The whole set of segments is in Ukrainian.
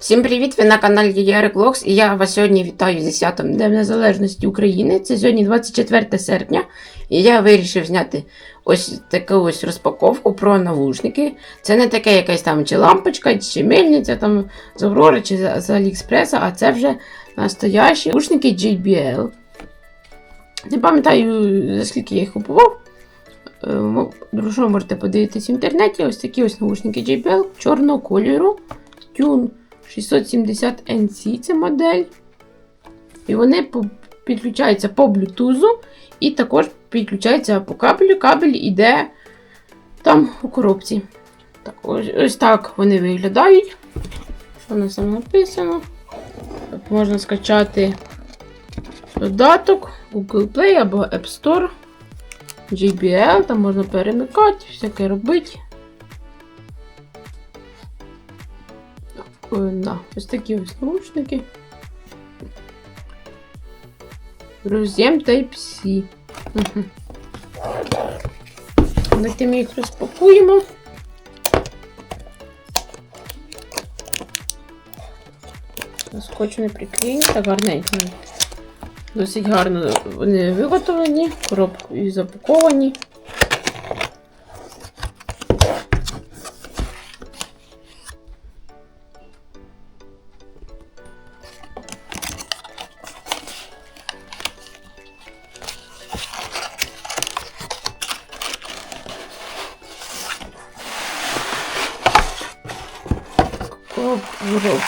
Всім привіт! Ви на каналі Ярик Влогс і я вас сьогодні вітаю зі святом Днем Незалежності України. Це сьогодні 24 серпня, і я вирішив зняти ось таку ось розпаковку про навушники. Це не таке якась там чи лампочка, чи мельниця там з Аврори, чи з, з а це вже настоящі навушники JBL. Не пам'ятаю, за скільки я їх купував. Е, можете подивитись в інтернеті. Ось такі ось наушники JBL чорного кольору. Tune 670 NC це модель. І вони підключаються по Bluetooth і також підключаються по кабелю. Кабель іде там у коробці. Так, ось, ось так вони виглядають. Що на там написано? Тут можна скачати додаток Google Play або App Store. JBL, там можна перемикати, всяке робити. Е, Да, ось такі ось наушники. Роз'єм Type-C. Угу. Давайте ми їх розпакуємо. Скотч не так гарненько. Досить гарно вони виготовлені, коробкою запаковані.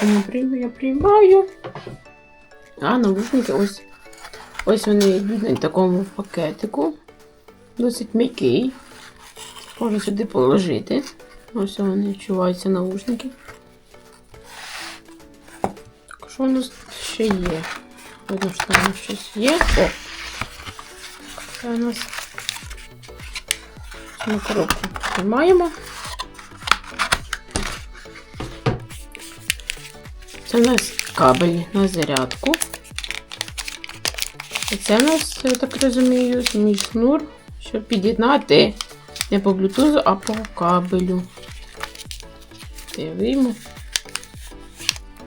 Приймаю, я приймаю. А, навушники ось. Ось вони йдуть на такому пакетику. Досить м'який. Можна сюди положити. Ось вони відчуваються наушники. Так, що у нас ще є? Видно, що там щось є. О! Це у нас цю коробку тримаємо. Це у нас кабель на зарядку. І це у нас, я так розумію, мій шнур, щоб під'єднати не по блютузу, а по кабелю. Це.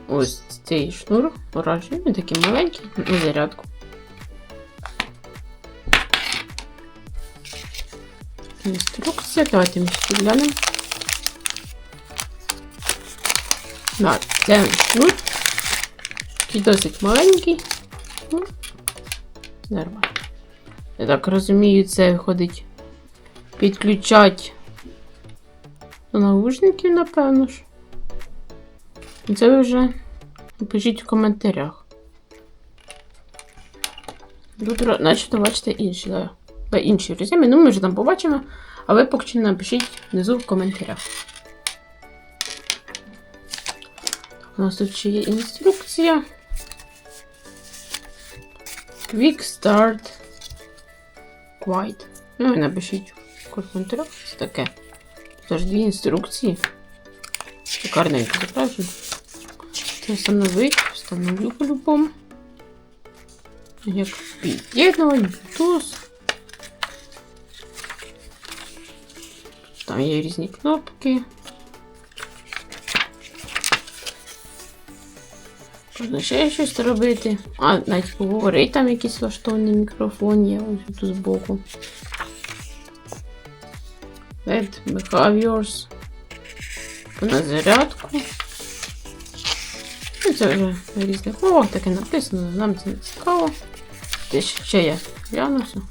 Ось цей шнур оранжевий, він такий маленький, на зарядку. Інструкція, давайте ми ще глянемо. Да, це шнур. Такий досить маленький. Ну, Нормально. Я так розумію, це виходить підключать до наушників, напевно ж. Це ви вже напишіть в коментарях. Тут, начебто, бачите інші. Да, інші роз'єми. Ну, ми вже там побачимо. А ви поки що напишіть внизу в коментарях. У нас тут ще є інструкція. Quick Start Quiet. Ну і напишіть що це таке. Це ж дві інструкції. Шикарненько зображено. Це встановить, встановлю по-любому. Як під'єднувати, Bluetooth. Там є різні кнопки. Можна ще щось робити. А, навіть поговорити, там якийсь влаштований мікрофон є ось тут збоку. Let behaviors. На зарядку. Ну, це вже на різних мовах таке написано, нам це не цікаво. Те ще я глянуся.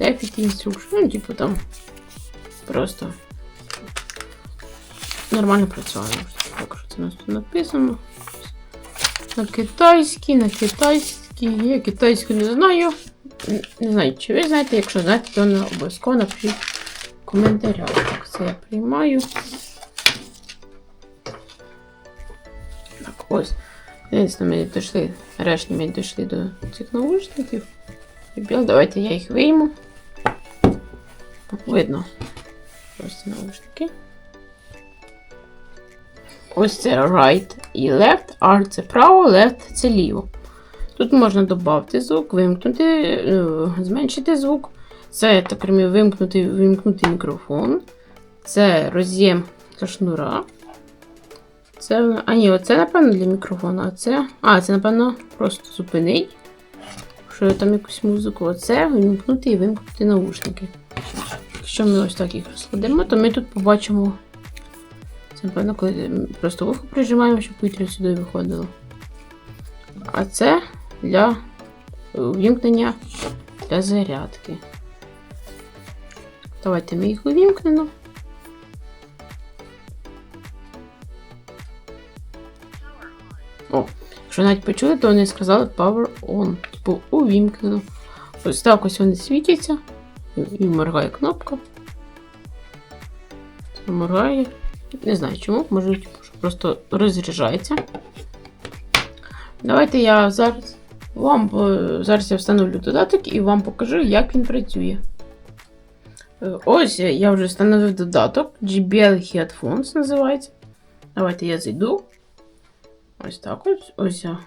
Safety instruction, ну, типу там просто нормально працювали. Що це у нас тут написано. На китайській, на китайській. Я китайську не знаю. Не знаю, чи ви знаєте, якщо знаєте, то на обов'язково напишіть в коментарях. Так, це я приймаю. Так, ось. Дивіться, ми дійшли. Нарешті ми дійшли до цих наушників. Давайте я їх вийму. Видно. Просто наушники. Ось це right і left, R це право, left це ліво. Тут можна додати звук, вимкнути, е, зменшити звук. Це, так розумію, вимкнути, вимкнути мікрофон. Це роз'єм для шнура. Це. А ні, оце, напевно, для мікрофона, а це. А, це, напевно, просто зупинить. Що там якусь музику. Оце вимкнути і вимкнути наушники. Якщо ми ось так їх розкладемо, то ми тут побачимо. Це, напевно, коли просто вухо прижимаємо, щоб повітря сюди виходило. А це для увімкнення для зарядки. Давайте ми їх увімкнемо. О, якщо навіть почули, то вони сказали Power On. Типу увімкнено. Ось так ось вони світяться. І- моргає кнопка. Моргає. Не знаю чому, може типу, просто розряджається. Давайте я зараз вам е, зараз я встановлю додаток і вам покажу, як він працює. Е, Ось я вже встановив додаток JBL Headphones називається. Давайте я зайду. Ось так ось. Ось я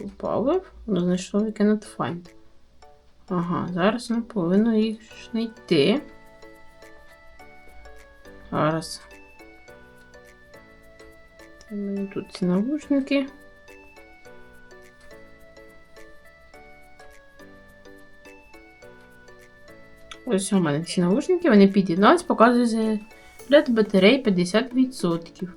добавив. Воно знайшло we cannot find. Ага, зараз ми повинні їх знайти. Зараз. У мене тут ці навушники. Ось у мене ці наушники, вони під'єднались, показує заряд батареї 50%.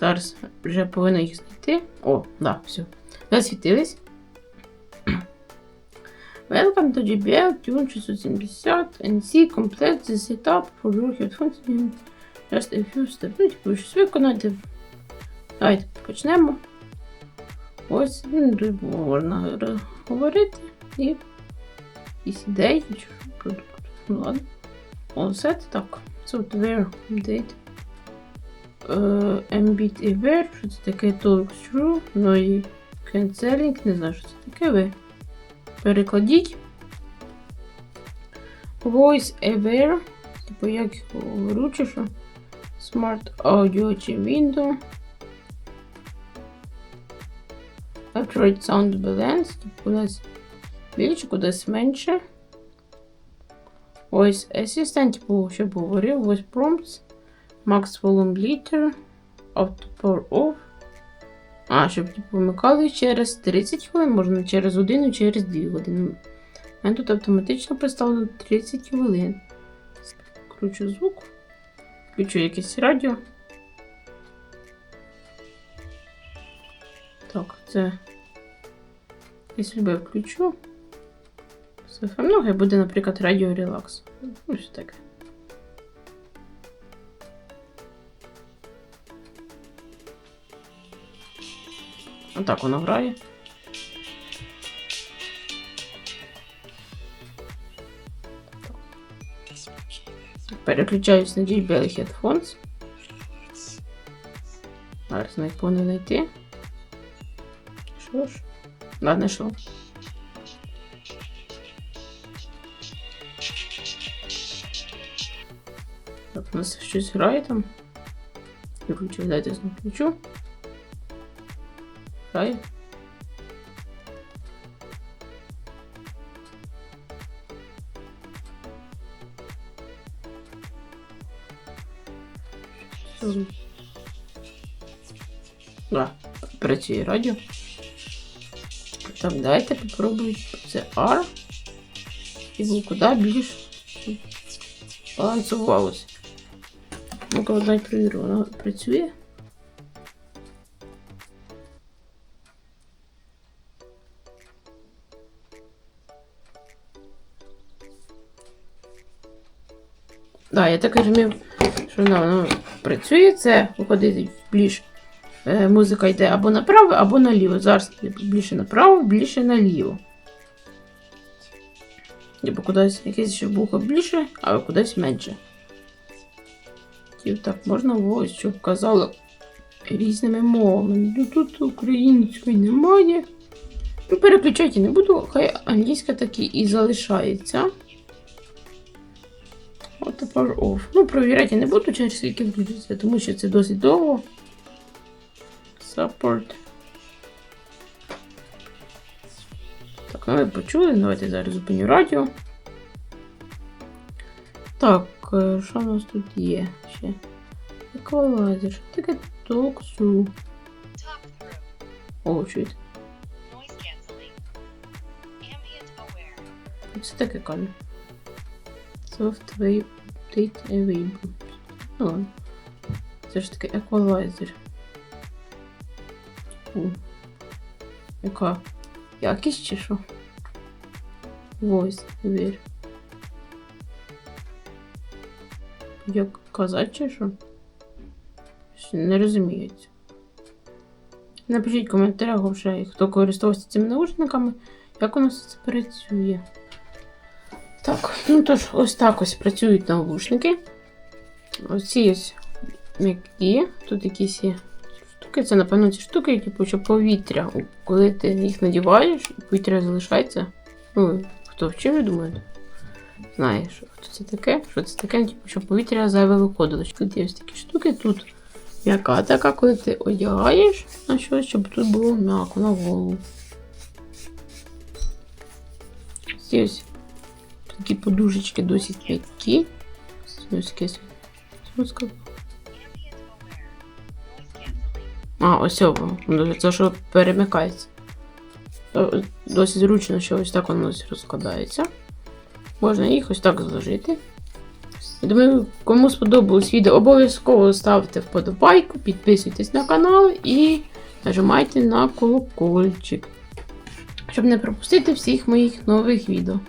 Зараз вже повинна їх знайти. О, да, все. Засвітились. Welcome to JBL Tune 670 NC Complete the setup for your headphones just few steps. Ну, типу, щось виконати. Давайте почнемо. Ось, ну, можна говорити і якісь ідеї, чи продукт. Ну ладно. All set. Так. Software update. Uh, Mbit Aware, що це таке Talk Through, ну і Canceling, не знаю, що це таке ви. Перекладіть. Voice Aware, типу як говорю, чи. Smart Audio чи Window. Accurate Sound Balance, типу кудись більше, кудись менше. Ось Assistant, типу, щоб говорив, ось Prompts. Max Volume Liter, Auto Power Off. А, щоб типу, вимикали через 30 хвилин, можна через годину, через 2 години. Мене тут автоматично поставлено 30 хвилин. Включу звук. Включу якесь радіо. Так, це. Якщо я включу. Много, і буде, наприклад, радіо релакс. Ось таке. Отак воно грає. Переключаюсь на JBL Headphones. Зараз навіть повинен знайти. Що ж? Ладно, що? Так, у нас щось грає там. Включу, дайте знову включу. Грає. Да, працює радіо. Так, давайте попробуємо. Це R. І було куди більш балансувалося. Ну-ка, одна перевірю, вона працює. Да, я так розумів, що вона, воно працює, це виходить більш е, музика йде або направо, або наліво. Зараз більше направо, більше наліво. Або кудись якесь ще вухо більше, а кудись менше. І так можна ось, щоб казало різними мовами. Ну тут української немає. Ну, переключати не буду, хай англійська таки і залишається. От off. Ну, провіряти я не буду через скільки включиться, тому що це досить довго. Support. Так, ну ви почули. Давайте зараз зупиню радіо. Так, е, що в нас тут є ще? Еквалайзер, таке токсу? О, чуєте. Це таке каже. Software update available. Ну ладно. Це ж таке еквалайзер. У. Яка? Якість чи що? Voice, вір. Як казати чи що? Не розуміється. Напишіть в коментарях, хто користувався цими наушниками, як у нас це працює. Так, ну тож, ось так ось працюють навушники. Оці ось м'які, тут якісь є штуки. Це, напевно, ці штуки, типу, що повітря. Коли ти їх надіваєш, повітря залишається. Ну, хто вчив, я думаю, знає, що це таке, що це таке, типу, що повітря зайве виходило. Тут є ось такі штуки, тут м'яка така, коли ти одягаєш на щось, щоб тут було м'яко на голову. Ось такі подушечки досить м'які. А, ось воно. Це що перемикається. Досить зручно, що ось так воно розкладається. Можна їх ось так зложити. Я думаю, кому сподобалось відео, обов'язково ставте вподобайку, підписуйтесь на канал і нажимайте на колокольчик, щоб не пропустити всіх моїх нових відео.